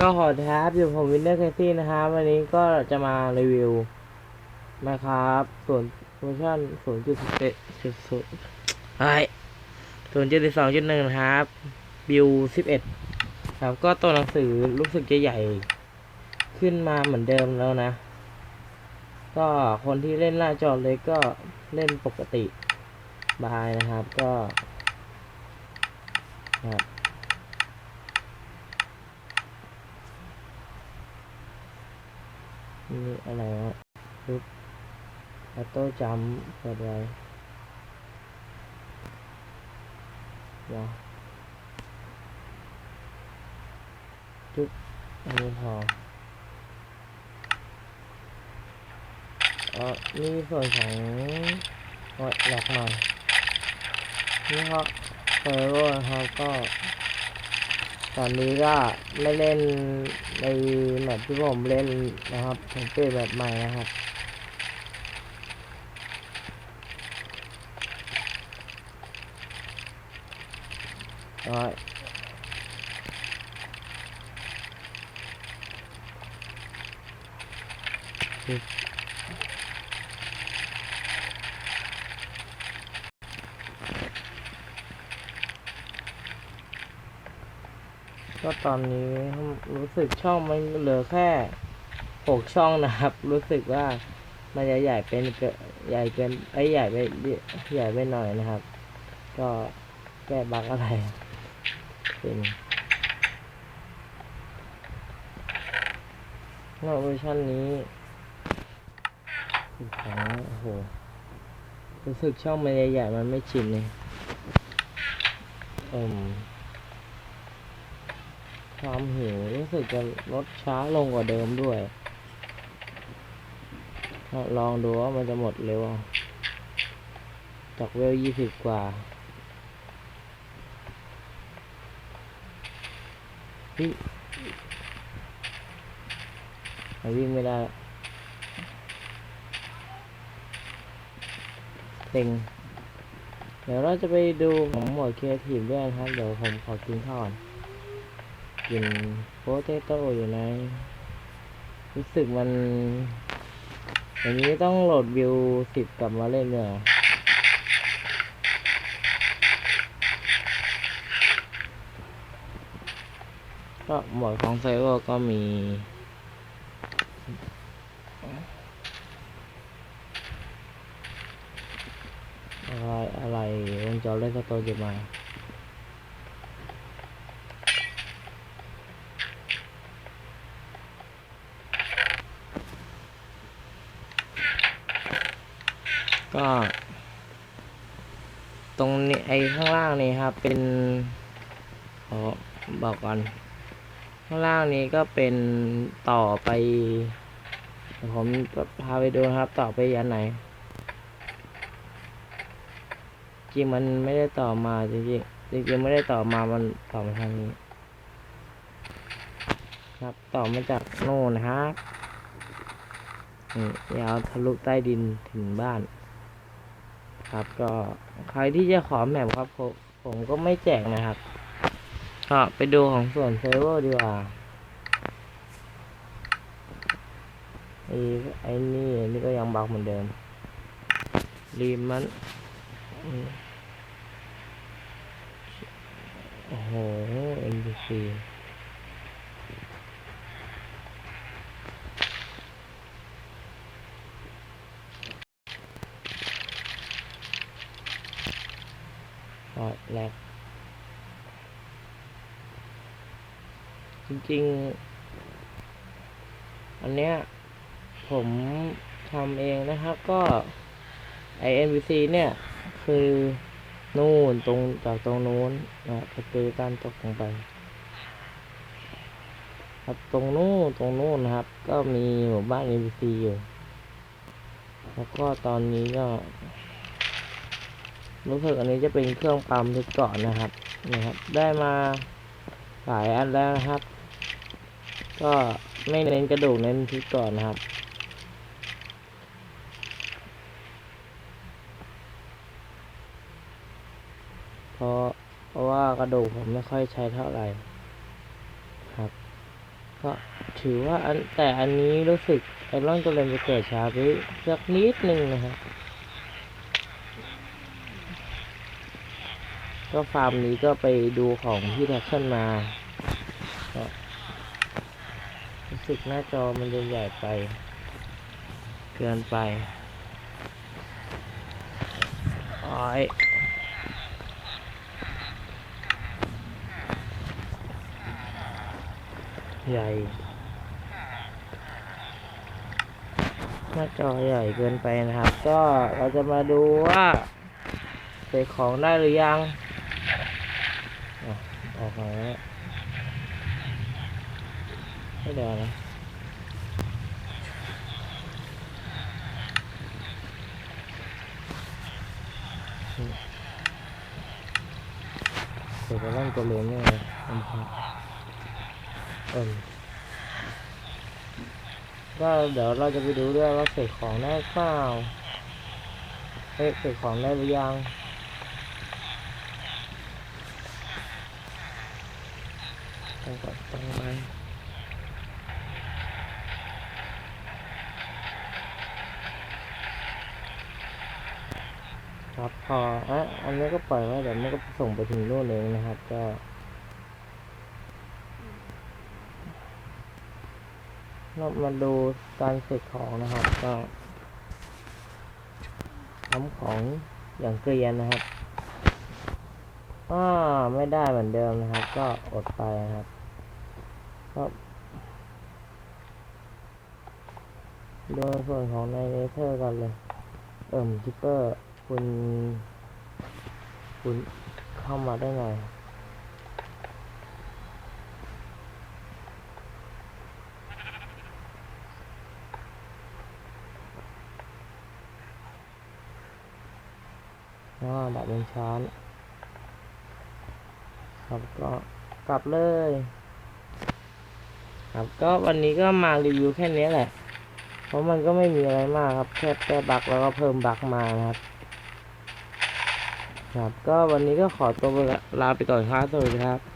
ก็ขอท้าอยู่ผมวินเนอร์แคสซี่นะครับ วันนี้ก็จะมารีวิวนะครับส่วนเวอร์ชันศูนย์จุดสิบจุดศูนย์ไอศูนย์จุดสองจุดหนึ่งนะครับ บิวสิบเอ็ดครับก็ตัวหนังสือรู้สึกจะใหญ่ ขึ้นมาเหมือนเดิมแล้วนะ ก็คนที่เล่นหน้าจอเล็กก็เล่นปกติบายนะครับก็ครับ นี่อะไรฮะปึ๊บออโต้จัมเปิดไว้เดี๋ยวจุ๊บอันนี้พอเอ๋อนี่ส่วนของวัดหลักหน่อยนี่ครับเซอร์โวนะครับก็ ตอนนี้ก็ไม่เล่นในแมปที่ผมเล่นนะครับผมเปลี่ยนแบบใหม่นะครับก็ ก็ตอนนี้รู้สึกช่องมันเหลือแค่หกช่องนะครับ รู้สึกว่ามันจะใหญ่เป็นเกินใหญ่เกินไอ้ใหญ่ไปใหญ่ไปหน่อยนะครับ ก็แก้บั๊กอะไรเป็นนอกเวอร์ชันนี้อีกครั้งโอ้โหรู้สึกช่องมันใหญ่ๆมันไม่ชินเลยอืม ความหิวรู้สึกจะลดช้าลงกว่าเดิมด้วย ลองดูว่ามันจะหมดเร็ว จากเวลยี่สิบกว่า พี่วิ่งไม่ได้ละเต็งเดี๋ยวเราจะไปดูของหมวดครีเอทีฟด้วยนะครับ เดี๋ยวผมขอกินข้าวก่อน กินโปเตโต้อยู่ในรู้สึกมัน อย่างนี้ต้องโหลดวิวสิบกลับมาเล่นเนี่ยก็หมวดของไซเวอร์ก็มีอะไรอะไรวงจรเล่นสโตร์จะมา ก็ ตรงนี้ไอ้ข้างล่างนี่ครับ เป็นขอบอกก่อน ข้างล่างนี้ก็เป็นต่อไป ผมพาไปดูครับ ต่อไปยันไหนจริงมันไม่ได้ต่อมาจริงๆจริงๆไม่ได้ต่อมามันต่อมาทางนี้ ครับต่อมาจากโน่นะครับนี่ยาวทะลุใต้ดินถึงบ้าน ครับ ก็ใครที่จะขอแมปครับผมผมก็ไม่แจกนะครับ ก็ไปดูของส่วนเซิร์ฟเวอร์ดีกว่าไอ้ไอ้นี่ นี่ก็ยังบักเหมือนเดิม รีมมันอืมโอ้โห NPC ก็ แลกจริงๆ อันเนี้ย ผมทำเองนะครับก็ไอ NPC เนี่ย คือนู่นตรงจากตรงนู้นนะประตูการตกลงไป ครับตรงนู้นตรงนู้นนะครับ ก็มีหมู่บ้าน NPC อยู่ แล้วก็ตอนนี้ก็ รู้สึกอันนี้จะเป็นเครื่องปั๊มทุกเกาะนะครับนะครับ ได้มาหลายอันแล้วนะครับ ก็ไม่เน้นกระดูกเน้นทุกเกาะนะครับเพราะเพราะว่ากระดูกผมไม่ค่อยใช้เท่าไหร่ครับก็ถือว่าอันแต่อันนี้รู้สึกไอรอนโกเลมจะเกิดช้าไปสักนิดนึงนะครับ ก็ฟาร์มนี้ก็ไปดูของพี่แท็กชั่นมาก็รู้สึกหน้าจอมันจะใหญ่ไป เกินไปอ้อยใหญ่ หน้าจอใหญ่เกินไปนะครับ ก็เราจะมาดูว่าเสกของได้หรือยัง ออกมาแล้วไม่เดี๋ยวนะเสกไปร่างตัวเลนเนี่ยนะอืมครับเออก็เดี๋ยวเราจะไปดูด้วยว่าเสกของได้เปล่าเฮ้ยเสกของได้หรือยังก่อนตั้งไว้ ครับ พออะอันนี้ก็ปล่อยไว้เดี๋ยวมันก็ส่งไปถึงนู่นเองนะครับ ก็เรามาดูการเสร็จของนะครับ ก็ทำของอย่างเกรียนนะครับอ่าไม่ได้เหมือนเดิมนะครับ ก็อดไปนะครับก็ดูส่วนของในเนเธอร์กันเลย เอิ่มคิปเปอร์ คุณ คุณเข้ามาได้ไงอ๋อดับเป็นช้อนครับก็กลับเลย ครับก็วันนี้ก็มารีวิวแค่นี้แหละ เพราะมันก็ไม่มีอะไรมากครับ แค่แก้บักแล้วก็เพิ่มบักมานะครับ ครับ ก็วันนี้ก็ขอตัวลาไปก่อนครับสวัสดีครับ